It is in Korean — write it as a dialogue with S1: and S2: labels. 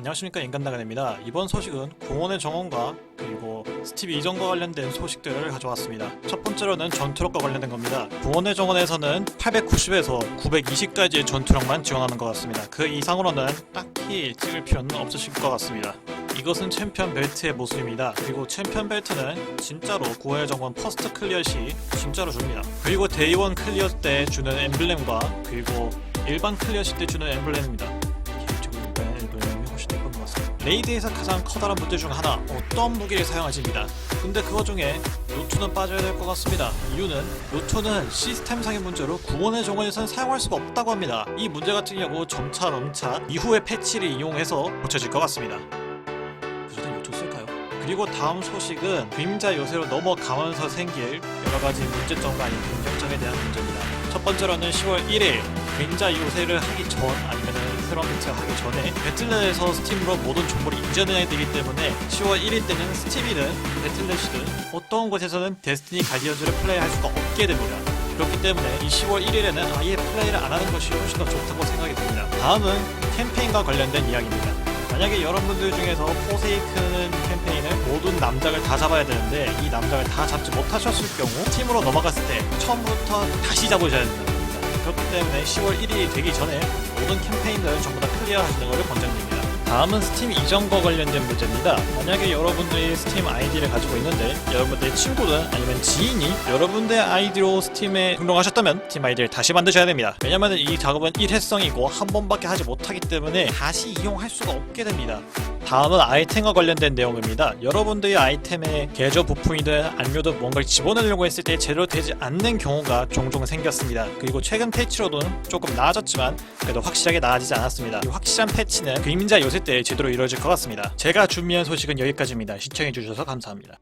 S1: 안녕하십니까 인간나간입니다. 이번 소식은 공원의 정원과 그리고 스티비 이전과 관련된 소식들을 가져왔습니다. 첫 번째로는 전투력과 관련된 겁니다. 공원의 정원에서는 890에서 920까지의 전투력만 지원하는 것 같습니다. 그 이상으로는 딱히 찍을 필요는 없으실 것 같습니다. 이것은 챔피언 벨트의 모습입니다. 그리고 챔피언 벨트는 진짜로 구호의 정원 퍼스트 클리어 시 진짜로 줍니다. 그리고 데이원 클리어 때 주는 엠블렘과 그리고 일반 클리어 시 때 주는 엠블렘입니다. 레이드에서 가장 커다란 문제 중 하나 어떤 무기를 사용하십니다. 근데 그거 중에 로투는 빠져야 될 것 같습니다. 이유는 로투는 시스템상의 문제로 구원의 정원에서는 사용할 수가 없다고 합니다. 이 문제 같은 경우 점차 점차 이후의 패치를 이용해서 고쳐질 것 같습니다. 그저는 요청 쓸까요? 그리고 다음 소식은 그림자 요새로 넘어가면서 생길 여러 가지 문제점과 아닌 긍정점에 대한 문제입니다. 첫 번째로는 10월 1일 그림자 요새를 하기 전 아니면은 새로운 배치를 하기 전에 배틀넷에서 스팀으로 모든 정보를 이전해야 되기 때문에 10월 1일 때는 스팀이든 배틀넷이든 어떤 곳에서는 데스티니 가디언즈를 플레이할 수가 없게 됩니다. 그렇기 때문에 이 10월 1일에는 아예 플레이를 안 하는 것이 훨씬 더 좋다고 생각이 듭니다. 다음은 캠페인과 관련된 이야기입니다. 만약에 여러분들 중에서 포세이크는 캠페인을 모든 남작을 다 잡아야 되는데 이 남작을 다 잡지 못하셨을 경우 팀으로 넘어갔을 때 처음부터 다시 잡으셔야 겁니다. 그렇기 때문에 10월 1일이 되기 전에 모든 캠페인을 전부 다 클리어하시는 것을 권장드립니다. 다음은 스팀 이전과 관련된 문제입니다. 만약에 여러분들이 스팀 아이디를 가지고 있는데 여러분들의 친구든 아니면 지인이 여러분들의 아이디로 스팀에 등록하셨다면 팀 아이디를 다시 만드셔야 됩니다. 왜냐면 이 작업은 일회성이고 한 번밖에 하지 못하기 때문에 다시 이용할 수가 없게 됩니다. 다음은 아이템과 관련된 내용입니다. 여러분들의 아이템에 계좌 부품이든 안료든 뭔가를 집어넣으려고 했을 때 제대로 되지 않는 경우가 종종 생겼습니다. 그리고 최근 패치로는 조금 나아졌지만 그래도 확실하게 나아지지 않았습니다. 이 확실한 패치는 그림자 요새 때 제대로 이루어질 것 같습니다. 제가 준비한 소식은 여기까지입니다. 시청해주셔서 감사합니다.